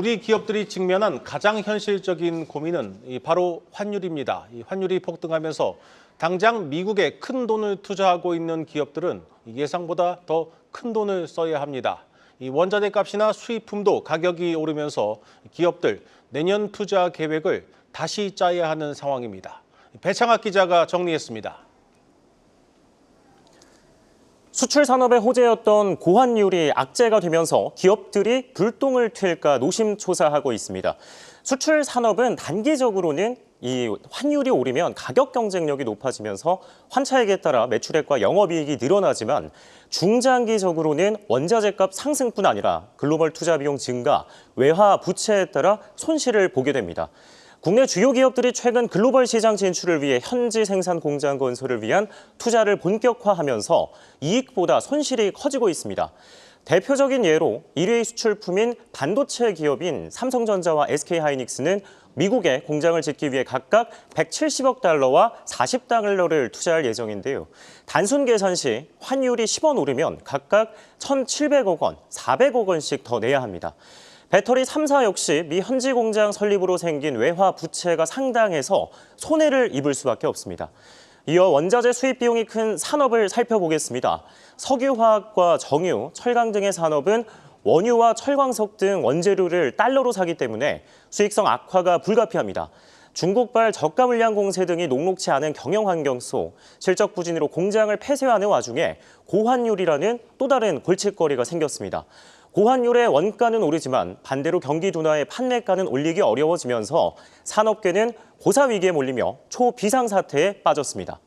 우리 기업들이 직면한 가장 현실적인 고민은 이 바로 환율입니다. 이 환율이 폭등하면서 당장 미국에 큰 돈을 투자하고 있는 기업들은 예상보다 더 큰 돈을 써야 합니다. 이 원자재 값이나 수입품도 가격이 오르면서 기업들 내년 투자 계획을 다시 짜야 하는 상황입니다. 배창학 기자가 정리했습니다. 수출 산업의 호재였던 고환율이 악재가 되면서 기업들이 불똥을 튈까 노심초사하고 있습니다. 수출 산업은 단기적으로는 이 환율이 오르면 가격 경쟁력이 높아지면서 환차액에 따라 매출액과 영업이익이 늘어나지만 중장기적으로는 원자재 값 상승뿐 아니라 글로벌 투자 비용 증가, 외화 부채에 따라 손실을 보게 됩니다. 국내 주요 기업들이 최근 글로벌 시장 진출을 위해 현지 생산 공장 건설을 위한 투자를 본격화하면서 이익보다 손실이 커지고 있습니다. 대표적인 예로 1위 수출품인 반도체 기업인 삼성전자와 SK하이닉스는 미국에 공장을 짓기 위해 각각 170억 달러와 40달러를 투자할 예정인데요. 단순 계산 시 환율이 10원 오르면 각각 1,700억 원, 400억 원씩 더 내야 합니다. 배터리 3사 역시 미 현지 공장 설립으로 생긴 외화 부채가 상당해서 손해를 입을 수밖에 없습니다. 이어 원자재 수입 비용이 큰 산업을 살펴보겠습니다. 석유화학과 정유, 철강 등의 산업은 원유와 철광석 등 원재료를 달러로 사기 때문에 수익성 악화가 불가피합니다. 중국발 저가 물량 공세 등이 녹록치 않은 경영 환경 속 실적 부진으로 공장을 폐쇄하는 와중에 고환율이라는 또 다른 골칫거리가 생겼습니다. 고환율의 원가는 오르지만 반대로 경기 둔화의 판매가는 올리기 어려워지면서 산업계는 고사 위기에 몰리며 초비상 사태에 빠졌습니다.